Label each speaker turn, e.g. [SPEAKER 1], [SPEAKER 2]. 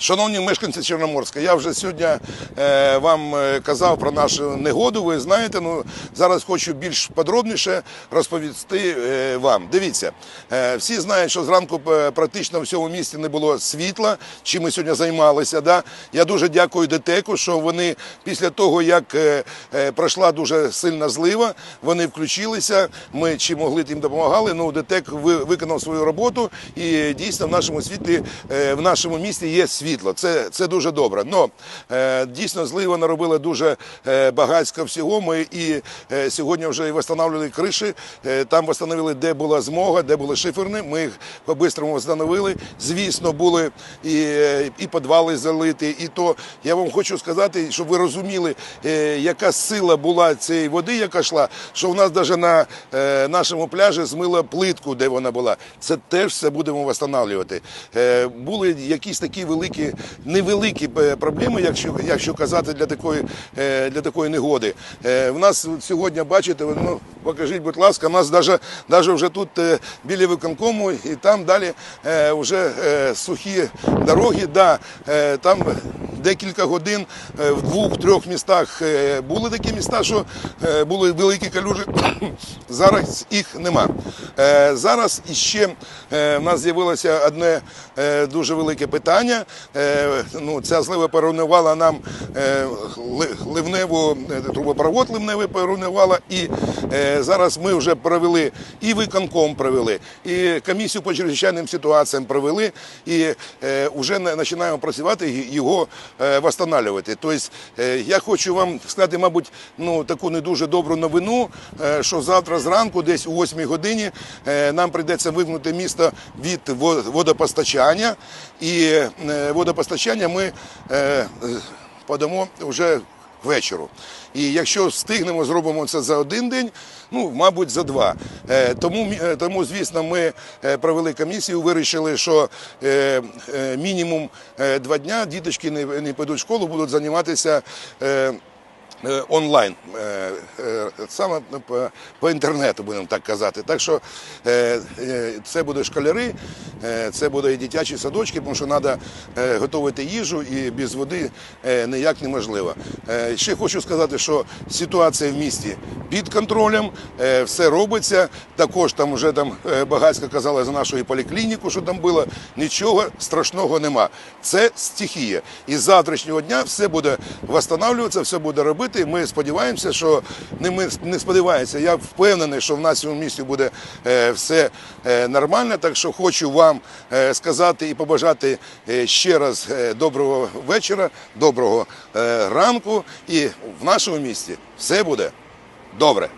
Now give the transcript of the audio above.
[SPEAKER 1] Шановні мешканці Чорноморська, я вже сьогодні е, вам е, казав про нашу негоду. Ви знаєте, ну зараз хочу більш подробніше розповісти е, вам. Дивіться, всі знають, що зранку практично в всьому місті не було світла. Чим ми сьогодні займалися. Да? Я дуже дякую ДТЕКу, що вони після того, як пройшла дуже сильна злива, вони включилися. Ми чи могли тим допомагали. Ну ДТЕК ви- виконав свою роботу, і дійсно в нашому світлі в нашому місті є світло. Це, це дуже добре. Но е, дійсно злива наробила дуже е, багатсько всього. Ми і е, сьогодні вже встановлювали криші. Там встановили, де була змога, де були шиферні. Ми їх по-бистрому встановили. Звісно, були і, і підвали залиті. І то я вам хочу сказати, щоб ви розуміли, яка сила була цієї води, яка йшла, що в нас навіть на нашому пляжі змила плитку, де вона була. Це теж все будемо встановлювати. Були якісь такі великі, невеликі е, проблеми, якщо, якщо казати для такої, е, для такої негоди. Е, в нас сьогодні, бачите, ну, покажіть, будь ласка, у нас навіть, навіть вже тут біля виконкому і там далі вже сухі дороги, да, там декілька годин е, в двох-трьох містах е, були такі міста, що е, були великі калюжі. Зараз їх нема. Зараз іще в нас з'явилося одне дуже велике питання. Ну, ця злива поруйнувала нам ливневу трубопровод ливневий поруйнувала. І зараз ми вже провели і виконком провели, і комісію по чрезвичайним ситуаціям провели, і вже на- починаємо працювати його восстанавливати. Тобто е, я хочу вам сказати, мабуть, ну таку не дуже добру новину, е, що завтра зранку, десь у 8 годині, е, нам прийдеться вигнути місто від водопостачання. І е, водопостачання ми е, е, подамо вже вечору. І якщо встигнемо, зробимо це за один день, ну, мабуть, за два. Е, Тому, е, тому звісно, ми е, провели комісію, вирішили, що мінімум два дня діточки не підуть в школу, будуть займатися. Е, Онлайн Е, е, саме по, по інтернету, будемо так казати. Так що це буде школяри, це буде і дитячі садочки, тому що треба готувати їжу і без води ніяк неможливо. Ще хочу сказати, що ситуація в місті під контролем, все робиться. Також там вже там багатсько казали за нашу поліклініку, що там було. Нічого страшного нема. Це стихія. І з завтрашнього дня все буде восстанавливатися, все буде робити. Ми сподіваємося, що не ми не сподіваємося. Я впевнений, що в нашому місті буде е, все е, нормально. Так що хочу вам е, сказати і побажати ще раз доброго вечора, доброго ранку. І в нашому місті все буде добре.